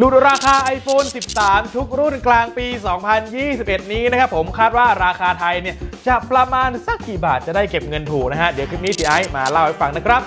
หลุดราคา iPhone 13 ทุกรุ่นกลางปี 2021 นี้นะครับผมคาดว่าราคาไทยเนี่ยจะประมาณสักกี่บาทจะได้เก็บเงินถูกนะฮะ เดี๋ยวคลิปนี้ทีไอซ์มาเล่าให้ฟังนะครับ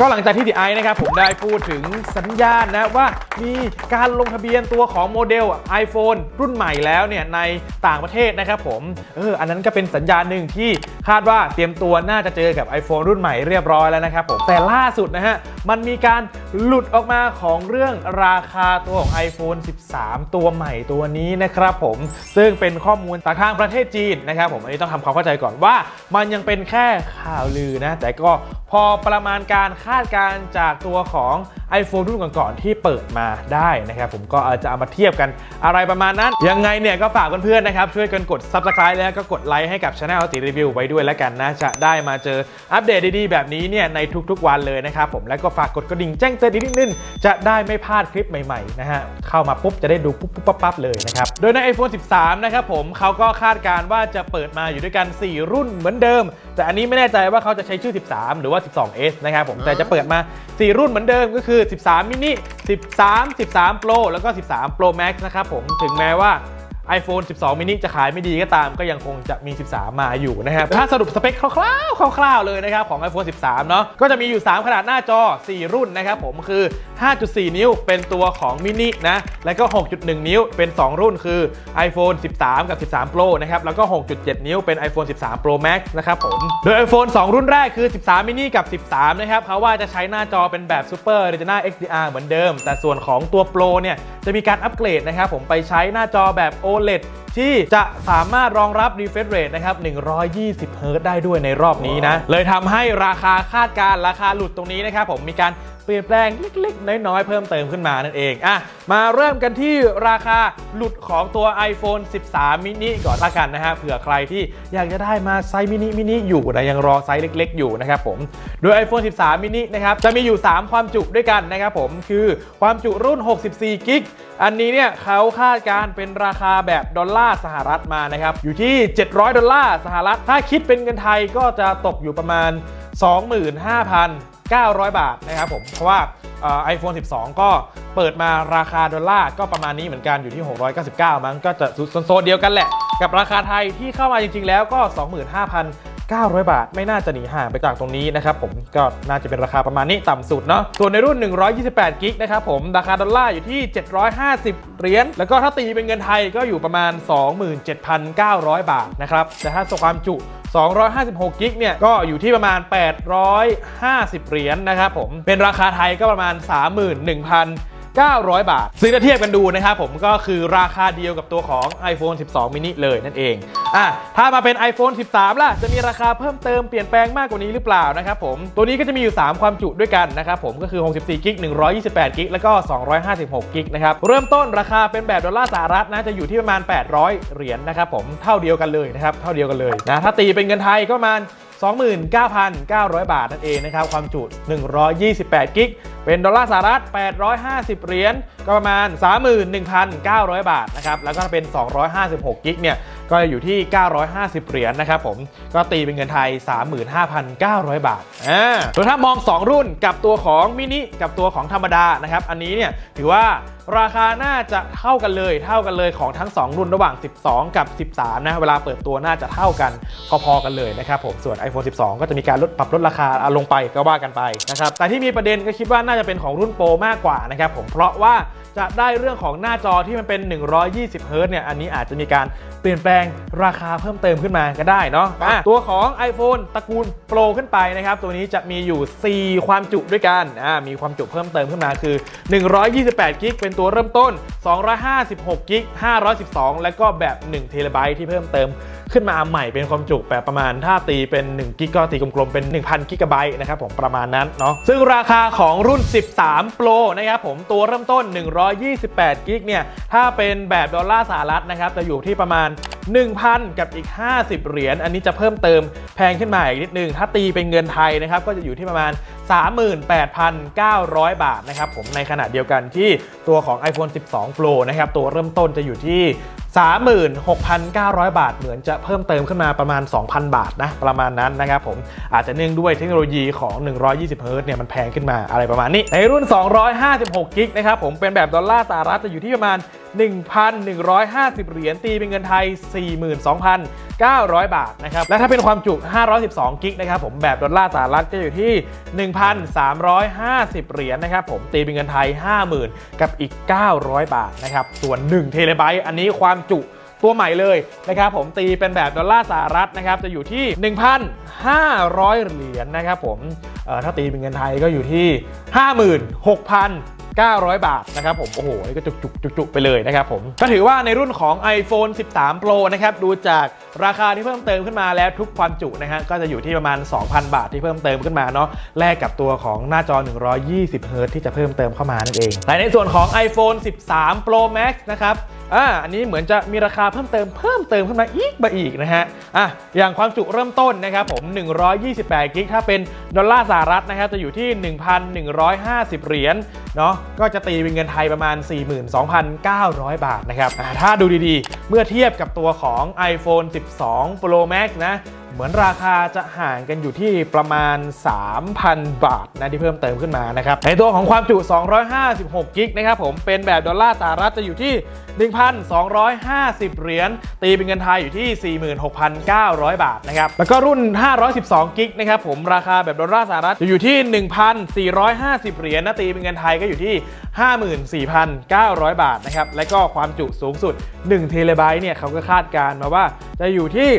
ก็หลังจากที่ดีไอนะครับผมได้พูดถึงสัญญาณนะว่ามีการลงทะเบียนตัวของโมเดล iPhone รุ่นใหม่แล้วเนี่ยในต่างประเทศนะครับผมเอออันนั้นก็เป็นสัญญาณหนึ่งที่คาดว่าเตรียมตัวน่าจะเจอกับ iPhone รุ่นใหม่เรียบร้อยแล้วนะครับผมแต่ล่าสุดนะฮะมันมีการหลุดออกมาของเรื่องราคาตัวของ iPhone 13 ตัวใหม่ตัวนี้นะครับผมซึ่งเป็นข้อมูลจากทางประเทศจีนนะครับผมอันนี้ต้องทำความเข้าใจก่อนว่า มันยังเป็นแค่ข่าวลือนะแต่ก็พอประมาณการคาดการณ์จากตัวของ iPhone รุ่นก่อนๆที่เปิดมาได้นะครับผมก็อาจจะเอามาเทียบกันอะไรประมาณนั้น ยังไงเนี่ยก็ฝากเพื่อนๆนะครับช่วยกันกด Subscribe แล้วก็กดไลค์ให้กับช anel ติรีวิวไว้ด้วยแล้วกันนะจะได้มาเจออัปเดตดีๆ แบบนี้เนี่ยในทุกๆวันเลยนะครับผมแล้วก็ฝากกดกระดิ่งแจ้งเตือนนิดนึงจะได้ไม่พลาดคลิปใหม่ๆนะฮะเข้ามาปุ๊บจะได้ดูปุ๊บปุ๊บปั๊บป๊บเลยนะครับโดยใน iPhone 13 นะครับผมเขาก็คาดการณ์ว่าจะเปิดมาอยู่ด้วยกัน 4 รุ่นเหมือนเดิม แต่อันนี้ไม่แน่ใจว่าเขาจะใช้ชื่อ 13 หรือว่า 12s นะครับผมแต่จะเปิดมา 4 รุ่นเหมือนเดิมก็คือ13 mini 13 13 Pro แล้วก็ 13 Pro Max นะครับผมถึงแม้ว่า iPhone 12 mini จะขายไม่ดีก็ตามก็ยังคงจะมี 13 มาอยู่นะครับถ้าสรุปสเปคคร่าวๆคร่าวๆเลยนะครับของ iPhone 13 เนาะก็จะมีอยู่ 3 ขนาดหน้าจอ 4 รุ่นนะครับผมคือ 5.4 นิ้วเป็นตัวของ mini นะแล้วก็ 6.1 นิ้วเป็น 2 รุ่นคือ iPhone 13 กับ 13 Pro นะครับแล้วก็ 6.7 นิ้วเป็น iPhone 13 Pro Max นะครับผมโดย iPhone 2 รุ่นแรกคือ 13 mini กับ 13 นะครับเขาว่าจะใช้หน้าจอเป็นแบบ Super Retina XDR เหมือนเดิม แต่ส่วนของตัว Pro เนี่ยจะมีการอัปเกรดนะครับผมไปใช้หน้าจอแบบ OLED ที่จะสามารถรองรับ refresh rate นะครับ 120 Hz ได้ด้วยในรอบนี้นะ เลยทำให้ราคาคาดการณ์ราคาหลุดตรงนี้นะครับผมมีการ เปลี่ยนแปลงเล็กๆ น้อย ๆ เพิ่มเติมขึ้นมานั่นเองอะมาเริ่มกันที่ราคาหลุดของตัว iPhone 13 mini ก่อนละกันนะฮะเผื่อใครที่อยากจะได้มาไซส์มินิมินิอยู่แต่ยังรอไซส์เล็ก ๆ อยู่นะครับผมโดย iPhone 13 mini นะครับจะมีอยู่ 3 ความจุด้วยกันนะครับผมคือความจุรุ่น 64 กิกอันนี้เนี่ยเขาคาดการเป็นราคาแบบดอลลาร์สหรัฐมานะครับอยู่ที่ 700 ดอลลาร์สหรัฐ ถ้าคิดเป็นเงินไทยก็จะตกอยู่ประมาณ 25,000 900 บาทนะครับผมเพราะว่าไอโฟน12 ก็เปิดมาราคาดอลลาร์ก็ประมาณนี้เหมือนกันอยู่ที่ 699 มั้งก็จะโซนเดียวกันแหละ กับราคาไทยที่เข้ามาจริง ๆ แล้วก็ 900 บาท ไม่น่าจะหนีห่างไปจากตรงนี้นะครับผมก็น่าจะเป็นราคาประมาณนี้ต่ำสุดเนาะส่วนในรุ่น 128 กิกนะครับผมราคาดอลลาร์อยู่ที่ 750 เหรียญแล้วก็ถ้าตีเป็นเงินไทยก็อยู่ประมาณ 27,900 บาทนะครับแต่ถ้าความจุ256กิกเนี่ยก็อยู่ที่ประมาณ 850 เหรียญนะครับผมเป็นราคาไทยก็ประมาณ 31,000 900 บาทซึ่งถ้าเทียบกันดูนะครับผมก็คือราคาเดียวกับตัวของ iPhone 12 mini เลยนั่นเองอะถ้ามาเป็น iPhone 13 ล่ะ จะมีราคาเพิ่มเติมเปลี่ยนแปลงมากกว่านี้หรือเปล่านะครับผมตัวนี้ก็จะมีอยู่ 3 ความจุด้วยกันนะครับผมก็คือ 64กิก128กิกแล้วก็ 256กิกนะครับเริ่มต้นราคาเป็นแบบดอลลาร์สหรัฐนะจะอยู่ที่ประมาณ 800 เหรียญนะครับผมเท่าเดียวกันเลยนะครับเท่าเดียวกันเลยนะถ้าตีเป็นเงินไทยก็ประมาณ 29,900 บาทนั่นเองนะครับ ความจุ 128 กิก เป็นดอลลาร์สหรัฐ 850 เหรียญ ก็ประมาณ 31,900 บาทนะครับ แล้วก็เป็น 256 กิกเนี่ย ก็อยู่ที่ 950 เหรียญนะครับผม ก็ตีเป็นเงินไทย 35,900 บาทอ่าส่วนถ้ามอง 2 รุ่นกับตัวของมินิกับตัวของธรรมดานะครับ อันนี้เนี่ยถือว่าราคาน่าจะเท่ากันเลยเท่ากันเลยของทั้ง 2 รุ่นระหว่าง 12 กับ 13 นะ เวลาเปิดตัวน่าจะเท่ากันพอๆกันเลยนะครับผมส่วน iPhone 12 ก็จะมีการลดปรับลดราคาลงไปก็ว่ากันไปนะครับแต่ที่มีประเด็นก็คิดว่าน่าจะเป็นของรุ่นโปรมากกว่านะครับผมเพราะว่าจะได้เรื่องของหน้าจอที่มันเป็น 120เฮิร์ตซ์เนี่ยอันนี้อาจจะมีการเปลี่ยนแปลงราคาเพิ่มเติมขึ้นมาก็ได้เนาะอะตัวของ iPhone ตระกูลโปรขึ้นไปนะครับ ตัวนี้จะมีอยู่ 4 ความจุด้วยกันอ่ามีความจุเพิ่มเติมขึ้นมาคือ 128กิกเป็นตัวเริ่มต้น 256กิก512 แล้วก็แบบ1เทราไบต์ที่เพิ่มเติม ขึ้นมาใหม่เป็นความจุแบบประมาณถ้าตีเป็น1กิกก็ตีกลมๆเป็น 1,000กิกะไบต์นะครับผมประมาณนั้นเนาะซึ่งราคาของรุ่น 13 Pro นะครับผมตัวเริ่มต้น 128กิกเนี่ยถ้าเป็นแบบดอลลาร์สหรัฐนะครับจะอยู่ที่ประมาณ 1,000 กับอีก 50 เหรียญอันนี้จะเพิ่มเติมแพงขึ้นมาอีกนิดนึง ถ้าตีเป็นเงินไทยนะครับก็จะอยู่ที่ประมาณ 38,900 บาทนะครับผมในขณะเดียวกันที่ตัวของ iPhone 12 Pro นะครับตัวเริ่มต้นจะอยู่ที่36,900 บาท เหมือนจะเพิ่มเติมขึ้นมาประมาณ 2,000 บาทนะประมาณนั้นนะครับผมอาจจะเนื่องด้วยเทคโนโลยีของ 120เฮิร์ตเนี่ยมันแพงขึ้นมาอะไรประมาณนี้ ในรุ่น 256กิกนะครับผมเป็นแบบดอลลาร์สหรัฐจะอยู่ที่ประมาณ1,150 เหรียญตีเป็นเงินไทย 42,900 บาทนะครับ และถ้าเป็นความจุ 512 กิกนะครับผมแบบดอลลาร์สหรัฐก็อยู่ที่ 1,350 เหรียญนะครับผมตีเป็นเงินไทย 50,000 กับอีก 900 บาทนะครับ ส่วน 1 เทเลไบต์อันนี้ความจุตัวใหม่เลยนะครับผมตีเป็นแบบดอลลาร์สหรัฐนะครับจะอยู่ที่ 1,500 เหรียญนะครับผมเอ่อถ้าตีเป็นเงินไทยก็อยู่ที่ 56,000 900 บาทนะครับผม โอ้โห นี่ก็จุกจุกจุกจุกไปเลยนะครับผม ก็ถือว่าในรุ่นของ iPhone 13 Pro นะครับ ดูจากราคาที่เพิ่มเติมขึ้นมาแล้วทุกความจุนะฮะ ก็จะอยู่ที่ประมาณ 2,000 บาทที่เพิ่มเติมขึ้นมาเนาะ แลกกับตัวของหน้าจอ 120เฮิร์ตที่จะเพิ่มเติมเข้ามานั่นเอง แต่ในส่วนของ iPhone 13 Pro Max นะครับ อ่าอันนี้เหมือนจะมีราคาเพิ่มเติมเพิ่มเติมขึ้นมาอีกมาอีกนะฮะอะอย่างความจุเริ่มต้นนะครับผม 128 กิกถ้าเป็นดอลลาร์สหรัฐนะครับจะอยู่ที่ 1,150 เหรียญเนาะก็จะตีเป็นเงินไทยประมาณ 42,900 บาทนะครับถ้าดูดีๆ เมื่อเทียบกับตัวของ iPhone 12 Pro Max นะเหมือนราคาจะห่างกันอยู่ที่ประมาณ 3,000 บาทนะที่เพิ่มเติมขึ้นมานะครับในตัวของความจุ 256 กิกนะครับผมเป็นแบบดอลลาร์สหรัฐจะอยู่ที่ 1,250 เหรียญตีเป็นเงินไทยอยู่ที่ 46,900 บาทนะครับแล้วก็รุ่น 512 กิกนะครับผมราคาแบบดอลลาร์สหรัฐจะอยู่ที่ 1,450 เหรียญนะตีเป็นเงินไทยก็อยู่ที่ 54,900 บาทนะครับและก็ความจุสูงสุด1เทเลไบต์เนี่ยเขาก็คาดการณ์มาว่าจะอยู่ที่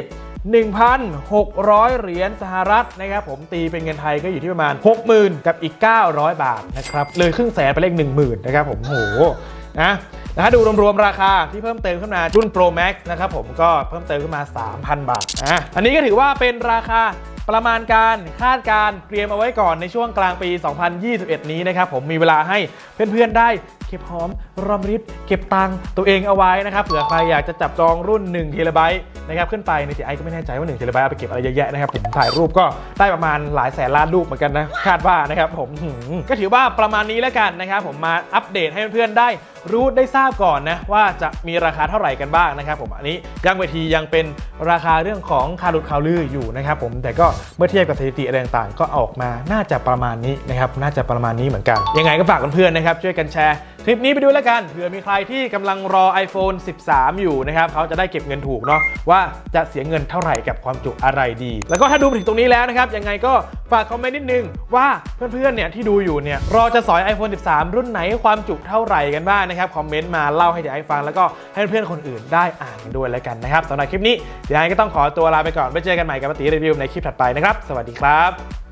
1,600 เหรียญสหรัฐนะครับผมตีเป็นเงินไทยก็อยู่ที่ประมาณ 60,000 กับอีก 900 บาทนะครับเลยครึ่งแสนไปเลข10,000นะครับผมโหนะแต่ถ้าดูรวมๆ ราคาที่เพิ่มเติมขึ้นมารุ่น Pro Max นะครับผมก็เพิ่มเติมขึ้นมา 3,000 บาทอะอันนี้ก็ถือว่าเป็นราคาประมาณการคาดการเตรียมเอาไว้ก่อนในช่วงกลางปี 2021 นี้นะครับผมมีเวลาให้เพื่อนๆได้ เก็บหอมรอมริบเก็บตังค์ตัวเองเอาไว้นะครับเผื่อใครอยากจะจับจองรุ่น1เทเลไบต์นะครับขึ้นไปในทีไอก็ไม่แน่ใจว่า1เทเลไบต์เอาไปเก็บอะไรเยอะแยะนะครับผมถ่ายรูปก็ได้ประมาณหลายแสนล้านรูปเหมือนกันนะคาดว่านะครับผมหืมก็ถือว่าประมาณนี้แล้วกันนะครับผมมาอัปเดตให้เพื่อนๆได้รู้ได้ทราบก่อนนะว่าจะมีราคาเท่าไหร่กันบ้างนะครับผมอันนี้ยังเวทียังเป็นราคาเรื่องของคารุดคาวลืออยู่นะครับผมแต่ก็เมื่อเทียบกับสถิติอะไรต่างๆก็ออกมาน่าจะประมาณนี้นะครับน่าจะประมาณนี้เหมือนกันยังไงก็ฝากเพื่อนๆนะครับช่วยกันแชร์คลิปนี้ไปดูแล้วกันเผื่อมีใครที่กำลังรอ iPhone 13 อยู่นะครับเขาจะได้เก็บเงินถูกเนาะว่าจะเสียเงินเท่าไหร่กับความจุอะไรดี แล้วก็ถ้าดูมาถึงตรงนี้แล้วนะครับยังไงก็ ฝากคอมเมนต์นิดนึงว่าเพื่อนๆเนี่ยที่ดูอยู่เนี่ยรอจะสอย iPhone 13 รุ่นไหนความจุเท่าไหร่กันบ้างนะครับ คอมเมนต์มาเล่าให้เดี๋ยวไอ้ฟังแล้วก็ให้เพื่อนคนอื่นได้อ่านกันด้วยแล้วกันนะครับสำหรับคลิปนี้เดี๋ยวไอ้ก็ต้องขอตัวลาไปก่อนไปเจอกันใหม่กับปฏิรีวิวในคลิปถัดไปนะครับ สวัสดีครับ